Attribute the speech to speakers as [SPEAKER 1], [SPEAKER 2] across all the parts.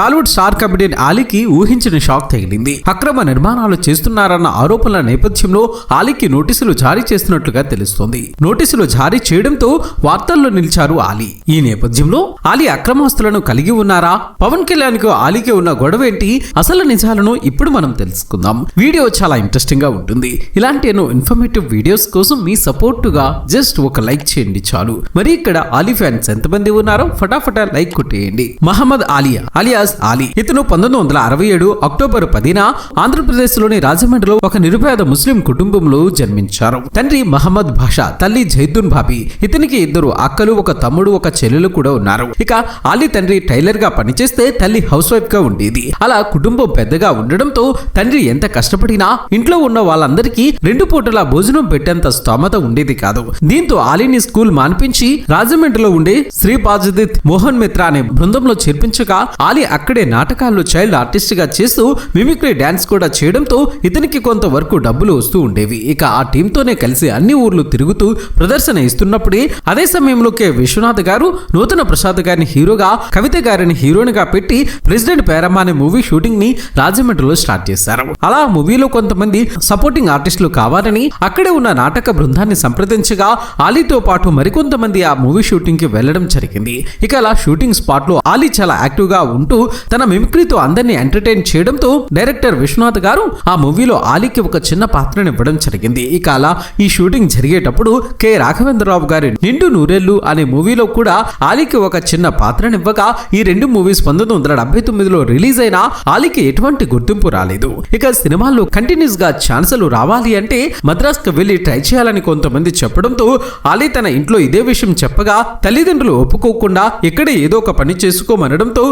[SPEAKER 1] Tollywood star comedian ఆలీకి ఊహించిన shock తగిలింది. అక్రమ నిర్మాణాలు చేస్తున్నారన్న ఆరోపణల నేపథ్యంలో ఆలీకి నోటీసులు జారీ చేస్తున్నట్లుగా తెలుస్తోంది. నోటీసులు జారీ చేయడంతో వార్తల్లో నిలిచారు ఆలీ. ఈ నేపథ్యంలో ఆలీ అక్రమాస్తులను కలిగి ఉన్నారా? పవన్ కళ్యాణ్కు ఆలీకి ఉన్న గొడవ ఏంటి? అసలు నిజాలను ఇప్పుడు మనం తెలుసుకుందాం. వీడియో చాలా ఇంట్రెస్టింగ్గా ఉంటుంది. ఇలాంటి ఎన్నో ఇన్ఫర్మేటివ్ వీడియోస్ కోసం మీ సపోర్టుగా జస్ట్ ఒక లైక్ చేయండి చాలు. మరి ఇక్కడ ఆలీ ఫ్యాన్స్ ఎంతమంది ఉన్నారో ఫటాఫటా లైక్ కొట్టేయండి. మహమ్మద్ ఆలియా అలియాస్ ఆలీ. ఇతను పంతొమ్మిది వందల అరవై ఏడు అక్టోబర్ పదిన ఆంధ్రప్రదేశ్లోని రాజమండ్రిలో ఒక నిరుపేద ముస్లిం కుటుంబంలో జన్మించారు. తండ్రి మహమ్మద్ భాషా తల్లి జైదున్ భాబీ ఇతనికి ఇద్దరు అక్కలు ఒక తమ్ముడు ఒక చెల్లెలు కూడా ఉన్నారు. ఇక ఆలీ తండ్రి టైలర్గా పనిచేస్తే తల్లి హౌస్ వైఫ్గా ఉండేది. అలా కుటుంబం పెద్దగా ఉండడంతో తండ్రి ఎంత కష్టపడినా ఇంట్లో ఉన్న వాళ్ళందరికీ రెండు పూటల భోజనం పెట్టేంత స్తోమత ఉండేది కాదు. దీంతో ఆలీని స్కూల్ మాన్పించి రాజమండ్రిలో ఉండే శ్రీ బాజదిత్ మోహన్ మిత్ర అనే బృందంలో చేర్పించగా ఆలీ అక్కడే నాటకాల్లో చైల్డ్ ఆర్టిస్ట్గా చేస్తూ మిమిక్రీ డ్యాన్స్ కూడా చేయడంతో ఇతనికి కొంతవరకు డబ్బులు వస్తూ ఉండేవి. ఇక ఆ టీంతోనే కలిసి అన్ని ఊర్లు తిరుగుతూ ప్రదర్శన ఇస్తున్నప్పుడే అదే సమయంలో కె విశ్వనాథ్ గారు నూతన ప్రసాద్ గారిని హీరోగా కవిత గారిని హీరోయిన్గా పెట్టి ప్రెసిడెంట్ పేరమ్మ అనే మూవీ షూటింగ్ని రాజమండ్రిలో స్టార్ట్ చేశారు. అలా మూవీలో కొంతమంది సపోర్టింగ్ ఆర్టిస్టులు కావాలని అక్కడే ఉన్న నాటక బృందాన్ని సంప్రదించగా ఆలీతో పాటు మరికొంతమంది ఆ మూవీ షూటింగ్కి వెళ్ళడం జరిగింది. ఇక అలా షూటింగ్ స్పాట్లో ఆలీ చాలా యాక్టివ్గా ఉంటూ తన మిమిక్రీతో అందరినీ ఎంటర్టైన్ చేయడంతో డైరెక్టర్ విశ్వనాథ్ గారు ఆ మూవీలో ఆలీకి ఒక చిన్న పాత్రను ఇవ్వడం జరిగింది. ఇక అలా ఈ షూటింగ్ జరిగేటప్పుడు కె. రాఘవేంద్రరావు గారి నిండు నూరేళ్ళు అనే మూవీలో కూడా ఆలీకి ఒక చిన్న పాత్రనివ్వగా ఈ రెండు మూవీస్ పంతొమ్మిది వందల డెబ్బై తొమ్మిదిలో రిలీజ్ అయిన ఆలీకి ఎటువంటి గుర్తింపు రాలేదు. ఇక సినిమాల్లో కంటిన్యూస్గా ఛాన్సులు రావాలి అంటే మద్రాస్కు వెళ్ళి ట్రై చేయాలని కొంతమంది చెప్పడంతో ఆలీ తన ఇంట్లో ఇదే విషయం చెప్పగా తల్లిదండ్రులు ఒప్పుకోకుండా ఇక్కడే ఏదో ఒక పని చేసుకోమనడంతో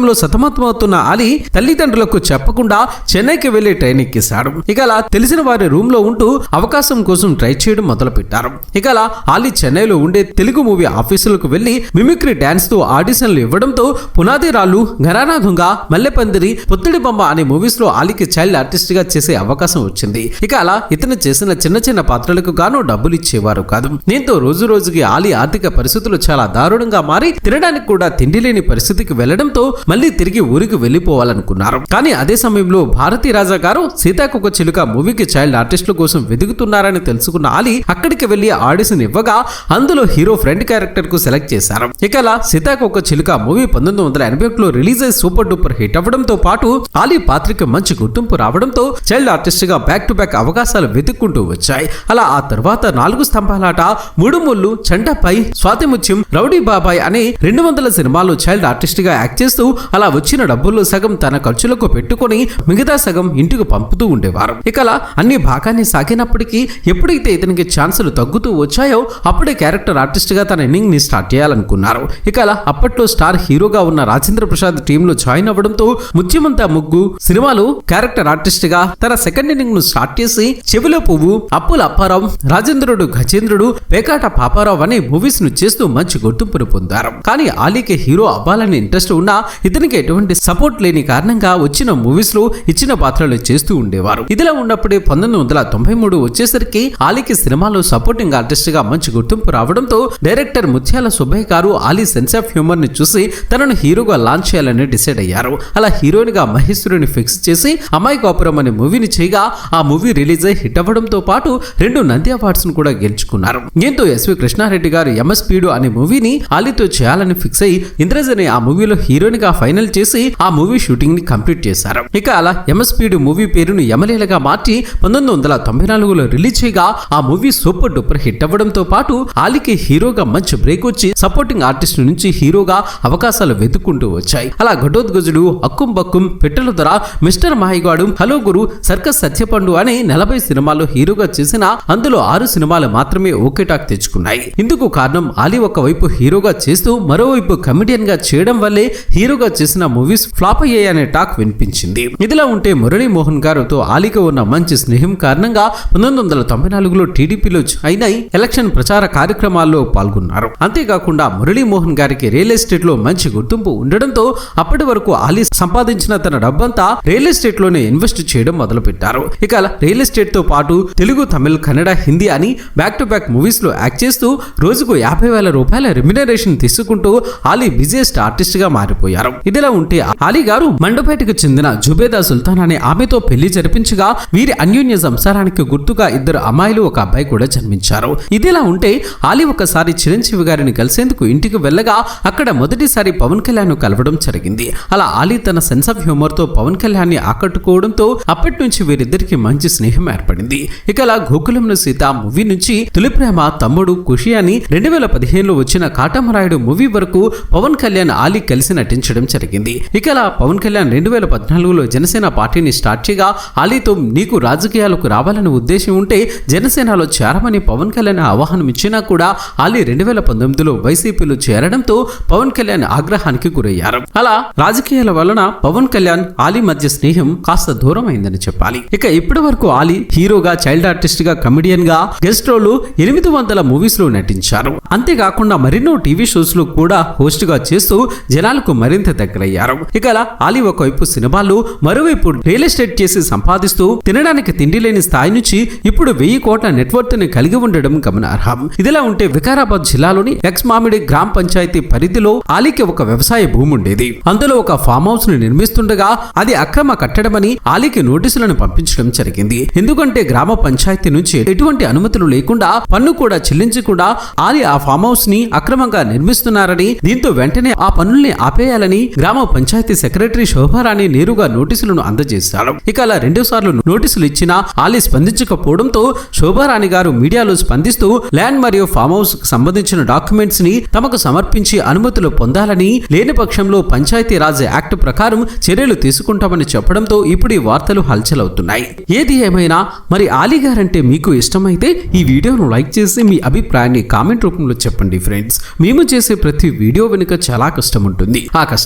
[SPEAKER 1] పేదరికంలో సతమతమవుతున్న అలీ తల్లిదండ్రులకు చెప్పకుండా చెన్నైకి వెళ్ళే ట్రైన్ ఎక్కేశాడు. ఇక అలా తెలిసిన వారి రూమ్లో ఉంటూ అవకాశం కోసం ట్రై చేయడం మొదలు పెట్టారు ఇక అలా ఆలీ చెన్నైలో ఉండే తెలుగు మూవీ ఆఫీసులకు వెళ్ళి మిమిక్రీ డాన్స్తో ఆడిషన్లు ఇవ్వడంతో పునాది రాళ్ళు ఘరానా దొంగ మల్లెపందిరి పొత్తిడి బొమ్మ అనే మూవీస్లో అలీకి చైల్డ్ ఆర్టిస్ట్గా చేసే అవకాశం వచ్చింది. ఇక అలా ఇతను చేసిన చిన్న చిన్న పాత్రలకు గాను డబ్బులు ఇచ్చేవారు కాదు. దీంతో రోజు రోజుకి ఆలీ ఆర్థిక పరిస్థితులు చాలా దారుణంగా మారి తినడానికి కూడా తిండి లేని పరిస్థితికి వెళ్ళడంతో మళ్ళీ తిరిగి ఊరికి వెళ్ళిపోవాలనుకున్నారు కానీ అదే సమయంలో భారతీ రాజా గారు సీతాకొక చిలుక మూవీకి చైల్డ్ ఆర్టిస్టుల కోసం వెతుకుతున్నారని తెలుసుకున్న ఆలీ అక్కడికి వెళ్ళి ఆడిషన్ ఇవ్వగా అందులో హీరో ఫ్రెండ్ క్యారెక్టర్కు సెలెక్ట్ చేశారు. ఇక అలా సీతాకొక చిలుక మూవీ పంతొమ్మిది వందల ఎనభై ఒకటిలో రిలీజ్ అయ్యి సూపర్ డూపర్ హిట్ అవ్వడంతో పాటు ఆలీ పాత్రకి మంచి గుర్తింపు రావడంతో చైల్డ్ ఆర్టిస్ట్గా బ్యాక్ టు బ్యాక్ అవకాశాలు వెతుక్కుంటూ వచ్చాయి. అలా ఆ తర్వాత నాలుగు స్తంభాలాట మూడు ముళ్ళు చంటపై స్వాతిముత్యం రౌడీ బాబాయ్ అనే రెండు వందల సినిమాలు చైల్డ్ ఆర్టిస్ట్గా యాక్ట్ చేస్తూ అలా వచ్చిన డబ్బుల్లో సగం తన ఖర్చులకు పెట్టుకొని మిగతా సగం ఇంటికి పంపుతూ ఉండేవారు. ఇక అలా అన్ని భాగాన్ని సాగినప్పటికీ ఎప్పుడైతే ఇతనికి ఛాన్సులు తగ్గుతూ వచ్చాయో అప్పుడే క్యారెక్టర్ ఆర్టిస్ట్గా తన ఇన్నింగ్ని స్టార్ట్ చేయాలనుకున్నారు. ఇక అలా అప్పట్లో స్టార్ హీరోగా ఉన్న రాజేంద్ర ప్రసాద్ టీమ్లో జాయిన్ అవ్వడంతో ముత్యమంతా ముగ్గు సినిమాలు క్యారెక్టర్ ఆర్టిస్ట్గా తన సెకండ్ ఇన్నింగ్ను స్టార్ట్ చేసి చెవిలో పువ్వు అప్పుల అప్పారావు రాజేంద్రుడు గజేంద్రుడు పేకాట పాపారావు అనే మూవీస్ను చేస్తూ మంచి గుర్తింపును పొందారు. కానీ ఆలీకి హీరో అవ్వాలనే ఇంట్రెస్ట్ ఉన్నా ఇతనికి ఎటువంటి సపోర్ట్ లేని కారణంగా వచ్చిన మూవీస్లో ఇచ్చిన పాత్రలు చేస్తూ ఉండేవారు. ఇదిలా ఉన్నప్పుడే పంతొమ్మిది వందల తొంభై మూడు వచ్చేసరికి ఆలీకి సినిమాలో సపోర్టింగ్ ఆర్టిస్ట్గా మంచి గుర్తింపు రావడంతో డైరెక్టర్ ముత్యాల సుబ్బయ్య గారు ఆలీ సెన్స్ ఆఫ్ హ్యూమర్ని చూసి తనను హీరోగా లాంచ్ చేయాలని డిసైడ్ అయ్యారు. అలా హీరోయిన్గా మహేశ్వరుని ఫిక్స్ చేసి అమ్మాయి కాపురం అనే మూవీని చేయగా ఆ మూవీ రిలీజ్ అయి హిట్ అవ్వడంతో పాటు రెండు నంది అవార్డ్స్ను కూడా గెలుచుకున్నారు. దీంతో ఎస్వి కృష్ణారెడ్డి గారు ఎంఎస్పీడు అనే మూవీని ఆలీతో చేయాలని ఫిక్స్ అయి ఇంద్రజ్ అనే ఆ మూవీలో హీరోయిన్గా ఫైనల్ చేసి ఆ మూవీ షూటింగ్ని కంప్లీట్ చేశారు. ఇక అలా ఎంఎస్పీడు మూవీ పేరును యమలీలగా మార్చి పంతొమ్మిది వందల తొంభై నాలుగులో రిలీజ్ చేయగా ఆ మూవీ సూపర్ డూపర్ హిట్ అవ్వడంతో పాటు ఆలీకి హీరోగా మంచి బ్రేక్ వచ్చి సపోర్టింగ్ ఆర్టిస్ట్ నుంచి హీరోగా అవకాశాలు వెతుక్కుంటూ వచ్చాయి. అలా ఘటోద్గజుడు అక్కుం బక్కుం పెట్టెల ధర మిస్టర్ మాహిగాడు హలో గురు సర్కస్ సత్యపండు అనే నలభై సినిమాల్లో హీరోగా చేసిన అందులో ఆరు సినిమాలు మాత్రమే ఓకే టాక్ తెచ్చుకున్నాయి. ఇందుకు కారణం ఆలీ ఒకవైపు హీరోగా చేస్తూ మరోవైపు కమెడియన్గా చేయడం వల్లే హీరోగా చేసిన మూవీస్ ఫ్లాప్ అయ్యాయనే టాక్ వినిపించింది. ఇదిలా ఉంటే మురళీ మోహన్ గారితో ఆలీకి ఉన్న మంచి స్నేహం కారణంగా పంతొమ్మిది వందల తొంభై నాలుగులో టీడీపీలో అయిన ఎలక్షన్ ప్రచార కార్యక్రమాల్లో పాల్గొన్నారు. అంతేకాకుండా మురళీ మోహన్ గారికి రియల్ ఎస్టేట్లో మంచి గుర్తింపు ఉండడంతో అప్పటి వరకు ఆలీ సంపాదించిన తన డబ్బంతా రియల్ ఎస్టేట్లోనే ఇన్వెస్ట్ చేయడం మొదలుపెట్టారు. ఇక రియల్ ఎస్టేట్తో పాటు తెలుగు తమిళ్ కన్నడ హిందీ అని బ్యాక్ టు బ్యాక్ మూవీస్లో యాక్ట్ చేస్తూ రోజుకు యాభై వేల రూపాయల రెమ్యునరేషన్ తీసుకుంటూ ఆలీ బిజియెస్ట్ ఆర్టిస్ట్గా మారిపోయారు. చేశారు. ఇదిలా ఉంటే అలీ గారు మండపేటకు చెందిన జుబేదా సుల్తాన్ అనే ఆమెతో పెళ్ళి జరిపించగా వీరి అన్యోన్య సంసారానికి గుర్తుగా ఇద్దరు అమ్మాయిలు ఒక అబ్బాయి కూడా జన్మించారు. ఇదిలా ఉంటే అలీ ఒకసారి చిరంజీవి గారిని కలిసేందుకు ఇంటికి వెళ్ళగా అక్కడ మొదటిసారి పవన్ కళ్యాణ్ కలవడం జరిగింది. అలా అలీ తన సెన్స్ ఆఫ్ హ్యూమర్తో పవన్ కళ్యాణ్ని ఆకట్టుకోవడంతో అప్పటి నుంచి వీరిద్దరికి మంచి స్నేహం ఏర్పడింది. ఇక అలా గోకులంలో సీత మూవీ నుంచి తొలి ప్రేమ తమ్ముడు ఖుషి అని రెండు వేల పదిహేనులో వచ్చిన కాటమరాయుడు మూవీ వరకు పవన్ కళ్యాణ్ ఆలీ కలిసి నటించడం జరిగింది. ఇక అలా పవన్ కళ్యాణ్ రెండు వేల పద్నాలుగులో జనసేన పార్టీని స్టార్ట్ చేయగా ఆలీతో నీకు రాజకీయాలకు రావాలనే ఉద్దేశం ఉంటే జనసేనలో చేరమని పవన్ కళ్యాణ్ ఆహ్వానం ఇచ్చినా కూడా ఆలీ రెండు వేల పంతొమ్మిదిలో వైసీపీలో చేరడంతో పవన్ కళ్యాణ్ ఆగ్రహానికి గురయ్యారు. అలా రాజకీయాల వలన పవన్ కళ్యాణ్ ఆలీ మధ్య స్నేహం కాస్త దూరం అయిందని చెప్పాలి. ఇక ఇప్పటి వరకు ఆలీ హీరోగా చైల్డ్ ఆర్టిస్ట్గా కమెడియన్గా గెస్ట్ రోల్ ఎనిమిది వందల మూవీస్లో నటించారు. అంతేకాకుండా మరెన్నో టీవీ షోస్లో కూడా హోస్ట్గా చేస్తూ జనాలకు మరింత దగ్గరయ్యారు. ఇక అలా ఆలీ ఒకవైపు సినిమాలు మరోవైపు రియల్ ఎస్టేట్ చేసి సంపాదిస్తూ తినడానికి తిండి లేని స్థాయి నుంచి ఇప్పుడు వెయ్యి కోట్ల నెట్వర్త్ని కలిగి ఉండడం గమనార్హం. ఇదిలా ఉంటే వికారాబాద్ జిల్లాలోని ఎక్స్ మామిడి గ్రామ పంచాయతీ పరిధిలో ఆలీకి ఒక వ్యవసాయ భూమి ఉండేది. అందులో ఒక ఫామ్ హౌస్ని నిర్మిస్తుండగా అది అక్రమ కట్టడమని ఆలీకి నోటీసులను పంపించడం జరిగింది. ఎందుకంటే గ్రామ పంచాయతీ నుంచి ఎటువంటి అనుమతులు లేకుండా పన్ను కూడా చెల్లించకుండా ఆలీ ఆ ఫామ్ హౌస్ని అక్రమంగా నిర్మిస్తున్నారని దీంతో వెంటనే ఆ పనుల్ని ఆపేయాలని గ్రామ పంచాయతీ సెక్రటరీ శోభారాణి నేరుగా నోటీసులను అందజేశారు. ఇక అలా రెండు సార్లు నోటీసులు ఇచ్చినా ఆలీ స్పందించకపోవడంతో శోభారాణి గారు మీడియాలో స్పందిస్తూ ల్యాండ్ మరియు ఫామ్ హౌస్ సంబంధించిన డాక్యుమెంట్స్ని తమకు సమర్పించి అనుమతులు పొందాలని లేని పక్షంలో పంచాయతీ రాజ్ యాక్ట్ ప్రకారం చర్యలు తీసుకుంటామని చెప్పడంతో ఇప్పుడు ఈ వార్తలు హల్చల్ అవుతున్నాయి ఏది ఏమైనా మరి ఆలీ గారంటే మీకు ఇష్టమైతే ఈ వీడియోను లైక్ చేసి మీ అభిప్రాయాన్ని కామెంట్ రూపంలో చెప్పండి ఫ్రెండ్స్. మేము చేసే ప్రతి వీడియో వెనుక చాలా కష్టం ఉంటుంది. ఆ